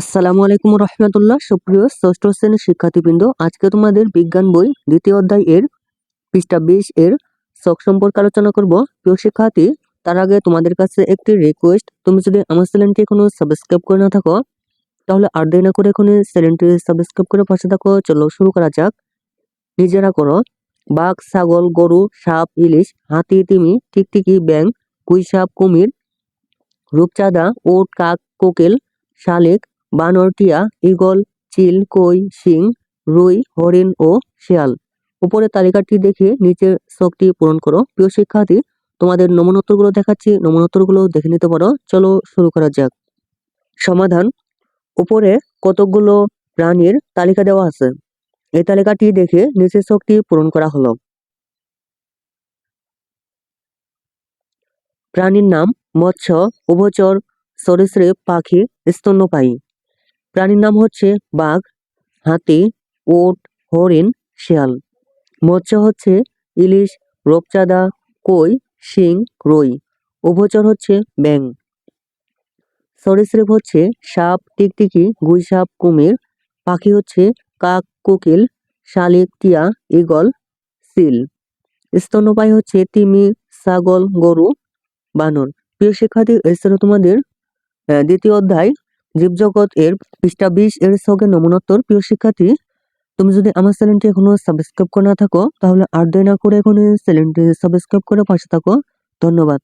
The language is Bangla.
আসসালামু আলাইকুম রহমতুল্লাহ। সুপ্রিয় ষষ্ঠ শ্রেণির শিক্ষার্থীবৃন্দ, আজকে তোমাদের বিজ্ঞান বই দ্বিতীয় অধ্যায় এর পৃষ্ঠা বিশ এর শখ সম্পর্কে আলোচনা করব। প্রিয় শিক্ষার্থী, তার আগে তোমাদের কাছে একটি রিকোয়েস্ট তুমি যদি আমার চ্যানেলটি এখনও সাবস্ক্রাইব করে না থাকো, তাহলে আর দেরি না করে এখনই চ্যানেলটি সাবস্ক্রাইব করে পাশে থাকো। চলো শুরু করা যাক। নিজেরা করো। বাঘ, ছাগল, গরু, সাপ, ইলিশ, হাতি, তিমি, টিকটিকি ব্যাং কুই, সাপ, কুমির, রূপচাঁদা ওট কাক, কোকেল, শালিক বানর টিয়া ঈগল, চিল, কই, শিং, রুই, হরিণ ও শিয়াল। উপরের তালিকাটি দেখে নিচের শখটি পূরণ করো। প্রিয় শিক্ষার্থী, তোমাদের নমনোত্তরগুলো দেখাচ্ছি। নমনোত্তরগুলো দেখে নিতে পারো। চলো শুরু করা যাক। সমাধান। উপরে কতকগুলো প্রাণীর তালিকা দেওয়া আছে। এই তালিকাটি দেখে নিচের শখটি পূরণ করা হলো। প্রাণীর নাম মৎস্য, উভচর, সরীসৃপ, পাখি, স্তন্যপায়ী। প্রাণীর নাম হচ্ছে বাঘ, হাতি, ওট, হরিণ, শিয়াল। মৎস্য হচ্ছে ইলিশ, রূপচাঁদা, কই, শিং, রুই। উভচর হচ্ছে ব্যাং সরীসৃপ হচ্ছে সাপ, টিকটিকি, গুইসাপ, কুমির। পাখি হচ্ছে কাক, কোকিল, শালিক, টিয়া, ঈগল, সিল। স্তন্যপায়ী হচ্ছে তিমি, ছাগল, গরু, বানর। প্রিয় শিক্ষার্থী এছাড়া তোমাদের দ্বিতীয় অধ্যায় জীবজগৎ এর পৃষ্ঠা বিশ এর সঙ্গে নমনোত্তর। প্রিয় শিক্ষার্থী, তুমি যদি আমার চ্যানেলটি এখনও সাবস্ক্রাইব করে না থাকো, তাহলে আর দেরি না করে এখনই চ্যানেলটি সাবস্ক্রাইব করে পাশে থাকো। ধন্যবাদ।